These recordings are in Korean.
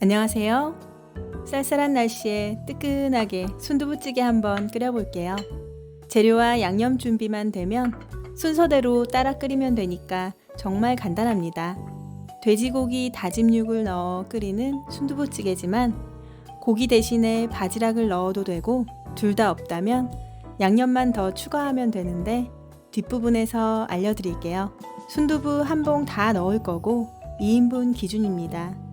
안녕하세요. 쌀쌀한 날씨에 뜨끈하게 순두부찌개 한번 끓여볼게요. 재료와 양념 준비만 되면 순서대로 따라 끓이면 되니까 정말 간단합니다. 돼지고기 다짐 육을 넣어 끓이는 순두부찌개지만 고기 대신에 바지락을 넣어도 되고 둘 다 없다면 양념만 더 추가하면 되는데 뒷부분에서 알려드릴게요. 순두부 한 봉 다 넣을 거고 2인분 기준입니다.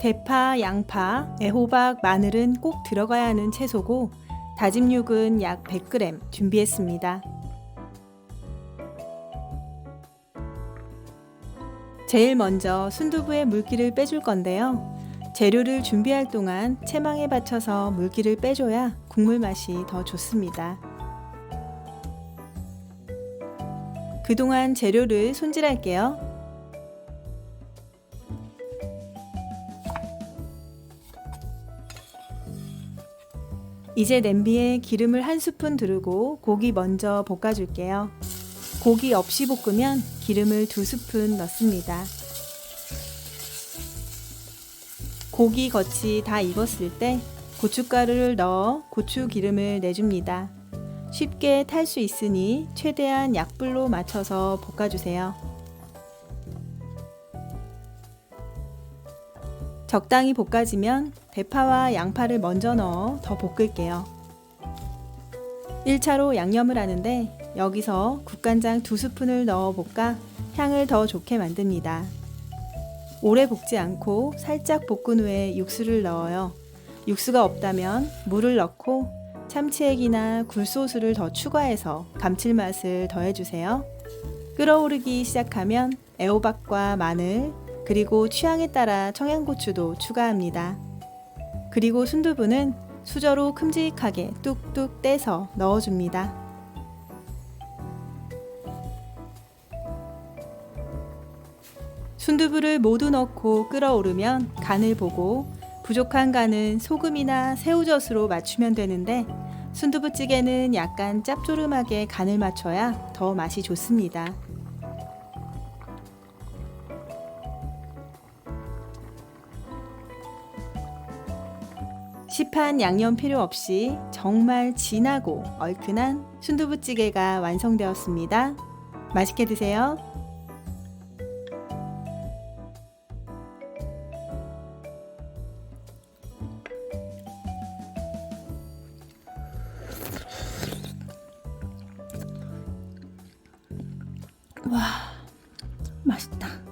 대파, 양파, 애호박, 마늘은 꼭 들어가야 하는 채소고 다짐 육은 약 100g 준비했습니다. 제일 먼저 순두부의 물기를 빼줄 건데요. 재료를 준비할 동안 체망에 받쳐서 물기를 빼줘야 국물 맛이 더 좋습니다. 그동안 재료를 손질할게요. 이제 냄비에 기름을 한 스푼 두르고 고기 먼저 볶아줄게요. 고기 없이 볶으면 기름을 두 스푼 넣습니다. 고기 겉이 다 익었을 때 고춧가루를 넣어 고추 기름을 내줍니다. 쉽게 탈 수 있으니 최대한 약불로 맞춰서 볶아주세요. 적당히 볶아지면 대파와 양파를 먼저 넣어 더 볶을게요. 1차로 양념을 하는데 여기서 국간장 두 스푼을 넣어 볶아 향을 더 좋게 만듭니다. 오래 볶지 않고 살짝 볶은 후에 육수를 넣어요. 육수가 없다면 물을 넣고 참치액이나 굴소스를 더 추가해서 감칠맛을 더해주세요. 끓어오르기 시작하면 애호박과 마늘, 그리고 취향에 따라 청양고추도 추가합니다. 그리고 순두부는 수저로 큼직하게 뚝뚝 떼서 넣어줍니다. 순두부를 모두 넣고 끓어오르면 간을 보고 부족한 간은 소금이나 새우젓으로 맞추면 되는데 순두부찌개는 약간 짭조름하게 간을 맞춰야 더 맛이 좋습니다. 시판 양념 필요 없이 정말 진하고 얼큰한 순두부찌개가 완성되었습니다. 맛있게 드세요. 와, 맛있다.